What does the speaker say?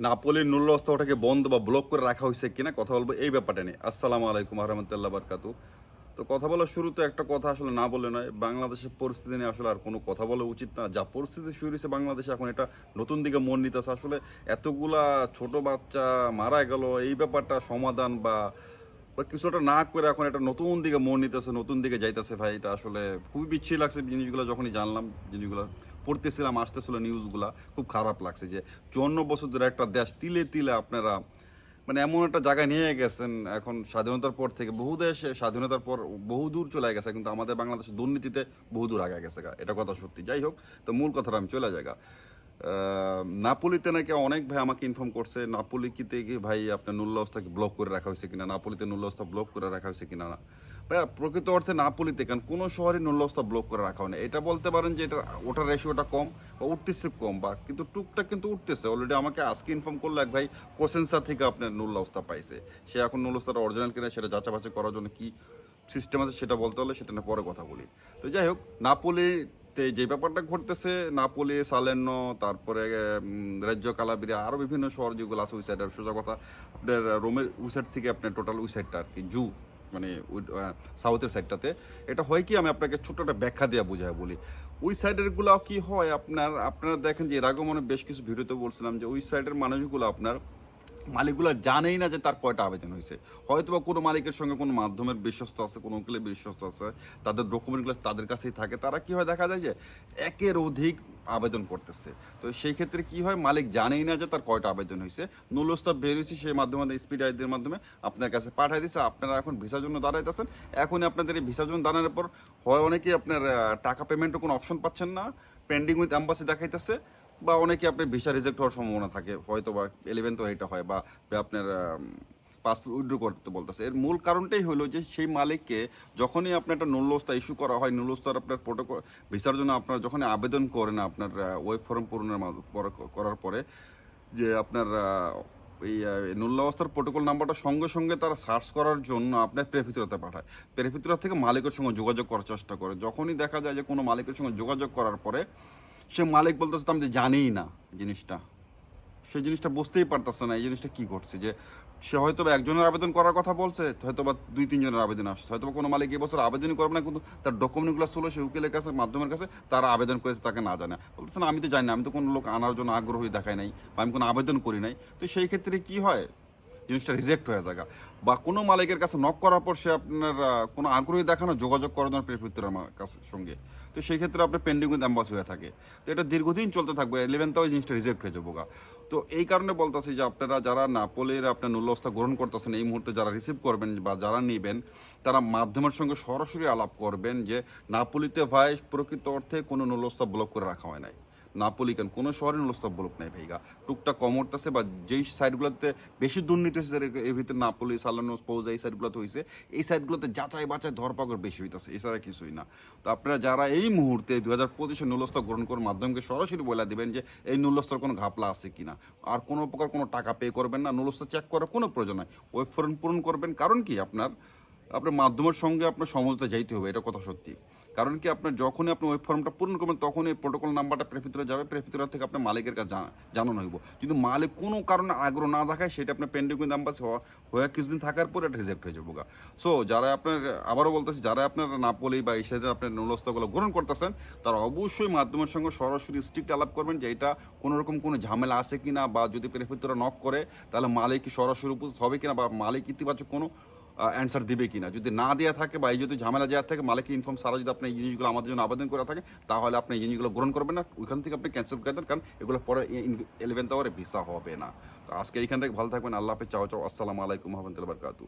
নাপোলির নুল্ল ওটাকে বন্ধ বা ব্লক করে রাখা হয়েছে কিনা কথা বলব এই ব্যাপারটা নিয়ে। আসসালামু আলাইকুম রহমতুল্লাহ বারকাতু তো কথা বলার শুরুতে একটা কথা আসলে না বলে নয়, বাংলাদেশের পরিস্থিতি নিয়ে আসলে আর কোনো কথা বলা উচিত না। যা পরিস্থিতি শুরু হয়েছে বাংলাদেশে, এখন এটা নতুন দিকে মন নিতেছে আসলে এতগুলা ছোট বাচ্চা মারা গেল, এই ব্যাপারটা সমাধান বা বা কিছুটা না করে এখন একটা নতুন দিকে মন নিতেছে নতুন দিকে যাইতেছে ভাই। এটা আসলে খুবই বিচ্ছিরি লাগছে জিনিসগুলো যখনই জানলাম, জিনিসগুলো পড়তেছিলাম আসতেছিল নিউজগুলা খুব খারাপ লাগছে যে চুয়ান্ন বছর ধরে একটা দেশ তিলে তিলে আপনারা মানে এমন একটা জায়গায় নিয়ে গেছেন এখন স্বাধীনতার পর থেকে বহু দেশ স্বাধীনতার পর বহু দূর চলে গেছে কিন্তু আমাদের বাংলাদেশ দুর্নীতিতে বহু দূর আগে গেছে এটা কথা সত্যি। যাই হোক তো মূল কথাটা আমি চলে আহ, নাপোলিতে নাকি অনেক ভাই আমাকে ইনফর্ম করছে নাপোলিতে কি ভাই আপনার নুল্লাস্তাকে ব্লক করে রাখা হয়েছে কিনা নাপোলিতে নুল্লাস্তা ব্লক করে রাখা হয়েছে কিনা না? প্রকৃত অর্থে নাপোলিতে কারণ কোনো শহরে নুল্লাস্তা ব্লক করে রাখা হয় না এটা বলতে পারেন যে এটা, ওটার রেশিওটা কম বা উঠতেছে কম বা, কিন্তু টুকটাক কিন্তু উঠতেছে। অলরেডি আমাকে আজকে ইনফর্ম করল এক ভাই, কোসেন্সা থেকে আপনার নুল্লাস্তা পাইছে। সে এখন নুল্লাস্তাটা অরিজিনাল কিনা, সেটা যাচাবাচা করার জন্য কী সিস্টেম আছে সেটা বলতে হলে সেটা না পরে কথা বলি। তো যাই হোক, নাপোলিতে যে ব্যাপারটা ঘটতেছে, নাপোলি সালেন্ন তারপরে রাজ্য কালাবিরা আরও বিভিন্ন শহর যেগুলো আছে, ওই সাইডের সোজা কথা, আপনার রোমের, ওই সাইড থেকে আপনার টোটাল ওই সাইডটা আর কি, জু। মানে সাউথের সাইডটাতে এটা হয় কি, আমি আপনাকে ছোট্ট একটা ব্যাখ্যা দেওয়া বোঝায় বলি। ওই সাইডেরগুলা কি হয় আপনার, আপনারা দেখেন যে, এর আগেও মনে বেশ কিছু ভিডিওতে বলছিলাম যে, ওই সাইডের মানুষগুলো আপনার মালিকগুলো জানেই না যে তার কয়টা আবেদন হয়েছে। হয়তো বা কোনো মালিকের সঙ্গে কোনো মাধ্যমের বিশ্বস্ত আছে, কোনো উকিলে বিশ্বস্ত আছে, তাদের ডকুমেন্টগুলো তাদের কাছেই থাকে, তারা কি হয় দেখা যায় যে একের অধিক আবেদন করতেছে। তো সেই ক্ষেত্রে কি হয়, মালিক জানেই না যে তার কয়টা আবেদন হয়েছে, নুলস্তাব বের হয়েছে, সেই মাধ্যমে স্পিড আইদের মাধ্যমে আপনার কাছে পাঠাই দিচ্ছে আপনারা এখন ভিসার জন্য দাঁড়াইতেছেন, এখনই আপনাদের এই ভিসার জন্য দাঁড়ানোর পর হয় অনেকেই আপনার টাকা পেমেন্টের কোনো অপশন পাচ্ছেন না পেন্ডিং উইথ অ্যাম্বাসি দেখাইতেছে বা অনেকে আপনার ভিসা রিজেক্ট হওয়ার সম্ভাবনা থাকে হয়তো বা এলেভেন তো এটা হয় বা আপনার পাসপোর্ট উইথড্র করতে বলতেছে। এর মূল কারণটাই হলো যে সেই মালিককে যখনই আপনার একটা নুল্লস্তা ইস্যু করা হয় নুল্লস্তার আপনার প্রোটোকল ভিসার জন্য আপনার যখনই আবেদন করেন আপনার ওয়েব ফর্ম পূরণের করার পরে যে আপনার এই নুল্লাবস্থার প্রোটোকল নাম্বারটা সঙ্গে সঙ্গে তারা সার্চ করার জন্য আপনার প্রেফিতুরাতে পাঠায়। প্রেফিতুরা থেকে মালিকের সঙ্গে যোগাযোগ করার চেষ্টা করে। যখনই দেখা যায় যে কোনো মালিকের সঙ্গে যোগাযোগ করার পরে সে মালিক বলতেছে, তো আমি জানিই না জিনিসটা। সে জিনিসটা বুঝতেই পারতেছে না, এই জিনিসটা কি ঘটছে? যে সে হয়তো একজনের আবেদন করার কথা বলছে হয়তো বা দুই, তিনজনের আবেদন আসছে। হয়তো কোনো মালিক এবছর আবেদনই করবে না, কিন্তু তার ডকুমেন্টগুলো ছিল, সে উকিলের কাছে, মাধ্যমের কাছে, তারা আবেদন করেছে, তাকে না জানে। বলতেছে, না, আমি তো জানি না, আমি তো কোনো লোক আনার জন্য আগ্রহী দেখাই নাই, বা আমি কোনো আবেদন করি নাই। তো সেই ক্ষেত্রে কি হয়? জিনিসটা রিজেক্ট হয়ে যায় বা কোনো মালিকের কাছে নক করার পর সে আপনার কোনো আগ্রহী দেখানো যোগাযোগ করার জন্য প্রেফিত্তর আমার কাছে সঙ্গে। তো সেই ক্ষেত্রে আপনার পেন্ডিং উইথ অ্যাম্বাস হয়ে থাকে। তো এটা দীর্ঘদিন চলতে থাকবে ইলেভেনটাও জিনিসটা রিজেক্ট হয়ে যাব তো এই কারণে বলতেছি যে আপনারা যারা নাপোলের আপনার নূল্যস্থা গ্রহণ করতেছেন, এই মুহূর্তে যারা রিসিভ করবেন বা যারা নেবেন, তারা মাধ্যমের সঙ্গে সরাসরি আলাপ করবেন যে নাপোলিতে ভাই প্রকৃত অর্থে কোনো নূল্যস্থা ব্লক করে রাখা হয় নাই। নাপোলি কেন শহরে নুল্লস্তা ব্লক নাই ভাইগা। টুকটাক কম বা যেই সাইডগুলোতে বেশি দুর্নীতি হয়েছে এর- ভিতরে নাপোলি সালানো স্পোজ এই সাইডগুলোতে হয়েছে, এই সাইডগুলোতে যাচাই বাছাই ধরপাকড় বেশি হইতেছে, এছাড়া কিছুই না। তো আপনারা যারা এই মুহূর্তে দুই হাজার পঁচিশে নুলস্থ গ্রহণ করার মাধ্যমকে সরাসরি বলে দিবেন যে এই নুলস্থর কোনো ঘাপলা আছে কিনা। আর কোনো প্রকার কোনো টাকা পে করবেন না নুলস্থ চেক করার কোনো প্রয়োজন নাই। ওয়েব ফর্ম পূরণ করবেন, কারণ কি আপনার আপনার মাধ্যমের সঙ্গে আপনার সমঝতে যাইতে হবে, এটা কথা সত্যি। কারণ কি আপনার যখনই আপনি ওয়েব ফর্মটা পূরণ করবেন তখন এই প্রোটোকল নাম্বারটা প্রেফিতুরা যাবে প্রেফিতুরা থেকে আপনার মালিকের কাছে জানা- জানানো হইব। কিন্তু মালিক কোনো কারণে আগ্রহ না দেখায়, সেটা আপনার পেন্ডিং নাম্বার হয়ে কিছুদিন থাকার পর এটা রিজেক্ট হয়ে যাব সো যারা আপনার, আবারও বলতেছি, যারা আপনার নাপোলি বা এই আপনার নুলস্তগুলো গ্রহণ করতেছেন, তারা অবশ্যই মাধ্যমের সঙ্গে সরাসরি স্ট্রিক্ট আলাপ করবেন যে এটা কোনো রকম কোনো ঝামেলা আছে কিনা বা যদি প্রেফিতুরা নক করে, তাহলে মালিক সরাসরি উপস্থিত হবে কিনা বা মালিক ইতিবাচক কোনো অ্যান্সার দিবে কিনা। যদি না দেওয়া থাকে বা এই যদি ঝামেলা দেওয়া থাকে, মালিক ইনফর্ম সারা যদি আপনি এই জিনিসগুলো আমাদের জন্য আবেদন করা থাকে, তাহলে আপনি এই জিনিসগুলো গ্রহণ করবেন না। ওইখান থেকে আপনি ক্যান্সেল করে দেন, কারণ এগুলো পরে ইলেভেন্থ আওয়ারে ভিসা হবে না। তো আজকে এইখান থেকে ভালো থাকবেন। আল্লাহ হাফেজ। চাও চাও। আসসালামু আলাইকুম, রহমতুল্লাহ বারকাতু